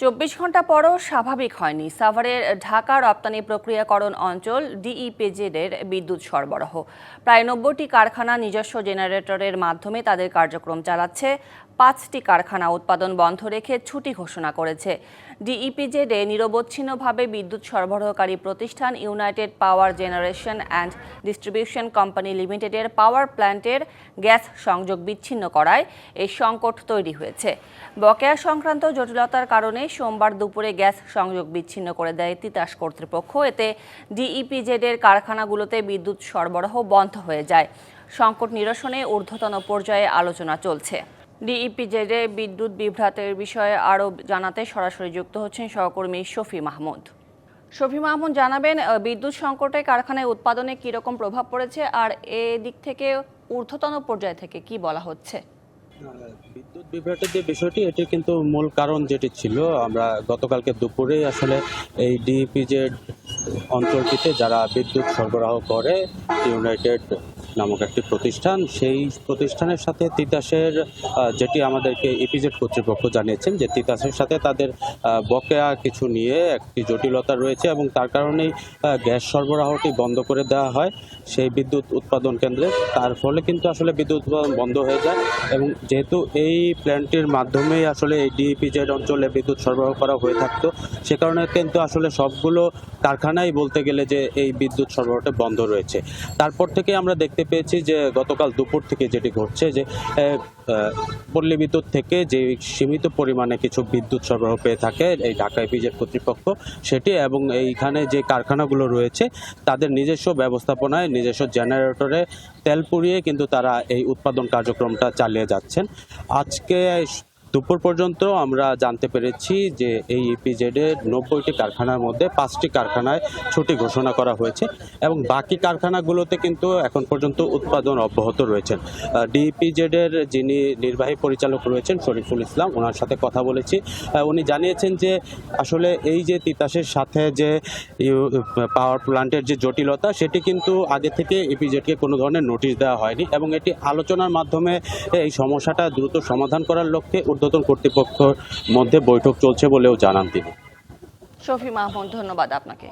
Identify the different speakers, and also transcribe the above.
Speaker 1: চব্বিশ ঘণ্টা পরও স্বাভাবিক হয়নি। সাভারের ঢাকা রপ্তানি প্রক্রিয়াকরণ অঞ্চল ডিইপিজেড এর বিদ্যুৎ সরবরাহ। প্রায় নব্বইটি কারখানা নিজস্ব জেনারেটরের মাধ্যমে তাদের কার্যক্রম চালাচ্ছে। পাঁচটি কারখানা উৎপাদন বন্ধ রেখে ছুটি ঘোষণা করেছে। ডিইপিজেডে নিরবচ্ছিন্নভাবে বিদ্যুৎ সরবরাহকারী প্রতিষ্ঠান United Power Generation and Distribution Company লিমিটেডের পাওয়ার প্ল্যান্টের গ্যাস সংযোগ বিচ্ছিন্ন করায় এই সংকট তৈরি হয়েছে। বকেয়া সংক্রান্ত জটিলতার কারণে সোমবার দুপুরে গ্যাস সংযোগ বিচ্ছিন্ন করে দেয় তিতাস কর্তৃপক্ষ। এতে ডিইপিজেডের কারখানাগুলোতে বিদ্যুৎ সরবরাহ বন্ধ হয়ে যায়। সংকট নিরসনে ঊর্ধ্বতন পর্যায়ে আলোচনা চলছে। ডিইপিজেড বিদ্যুৎ বিভ্রাটের বিষয়ে আরও জানাতে সরাসরি যুক্ত হচ্ছেন সহকর্মী শফি মাহমুদ। শফি মাহমুদ, জানাবেন বিদ্যুৎ সংকটে কারখানায় উৎপাদনে কী রকম প্রভাব পড়েছে আর এ দিক থেকে ঊর্ধ্বতন পর্যায় থেকে কি বলা হচ্ছে?
Speaker 2: বিদ্যুৎ বিভ্রাটের যে বিষয়টি, এটি কিন্তু মূল কারণ যেটি ছিল। আমরা গতকালকে দুপুরে আসলে এই ডিপিজেড অঞ্চলটিতে যারা বিদ্যুৎ সরবরাহ করে, ইউনাইটেড নামক একটি প্রতিষ্ঠান। সেই প্রতিষ্ঠানের সাথে তিতাসের যেটি আমাদেরকে ইপিজেড কর্তৃপক্ষ জানিয়েছেন যে তিতাসের সাথে তাদের বকেয়া কিছু নিয়ে একটি জটিলতা রয়েছে এবং তার কারণেই গ্যাস সরবরাহটি বন্ধ করে দেওয়া হয় সেই বিদ্যুৎ উৎপাদন কেন্দ্রে। তার ফলে কিন্তু আসলে বিদ্যুৎ উৎপাদন বন্ধ হয়ে যায় এবং যেহেতু এই প্ল্যান্টটির মাধ্যমেই আসলে এই ডিপিজেড অঞ্চলে বিদ্যুৎ সরবরাহ করা হয়ে থাকতো, সে কারণে কিন্তু আসলে সবগুলো কারখানাই বলতে গেলে যে এই বিদ্যুৎ সরবরাহটা বন্ধ রয়েছে। তারপর থেকে আমরা দেখতে পেয়েছি যে গতকাল দুপুর থেকে যেটি ঘটছে যে পল্লী বিদ্যুৎ থেকে যে সীমিত পরিমাণে কিছু বিদ্যুৎ সরবরাহ পেয়ে থাকে এই ঢাকা এপিজেড কর্তৃপক্ষ, সেটি এবং এইখানে যে কারখানাগুলো রয়েছে, তাদের নিজস্ব ব্যবস্থাপনায়, নিজস্ব জেনারেটরে তেল পুড়িয়ে কিন্তু তারা এই উৎপাদন কার্যক্রমটা চালিয়ে যাচ্ছেন। আজকে দুপুর পর্যন্ত আমরা জানতে পেরেছি যে এই ইপিজেড এর নব্বইটি কারখানার মধ্যে পাঁচটি কারখানায় ছুটি ঘোষণা করা হয়েছে এবং বাকি কারখানাগুলোতে কিন্তু এখন পর্যন্ত উৎপাদন অব্যাহত রয়েছেন ডিপিজেড এর যিনি নির্বাহী পরিচালক রয়েছেন শরীফুল ইসলাম ওনার সাথে কথা বলেছি। উনি জানিয়েছেন যে আসলে এই যে তিতাসের সাথে যে পাওয়ার প্ল্যান্টের যে জটিলতা, সেটি কিন্তু আগে থেকে ইপিজেডকে কোনো ধরনের নোটিশ দেওয়া হয়নি এবং এটি আলোচনার মাধ্যমে এই সমস্যাটা দ্রুত সমাধান করার লক্ষ্যে ঊর্ধ্বতন কর্তৃপক্ষের মধ্যে বৈঠক চলছে বলেও জানান তিনি।
Speaker 1: শফি মাহমুদ ধন্যবাদ আপনাকে।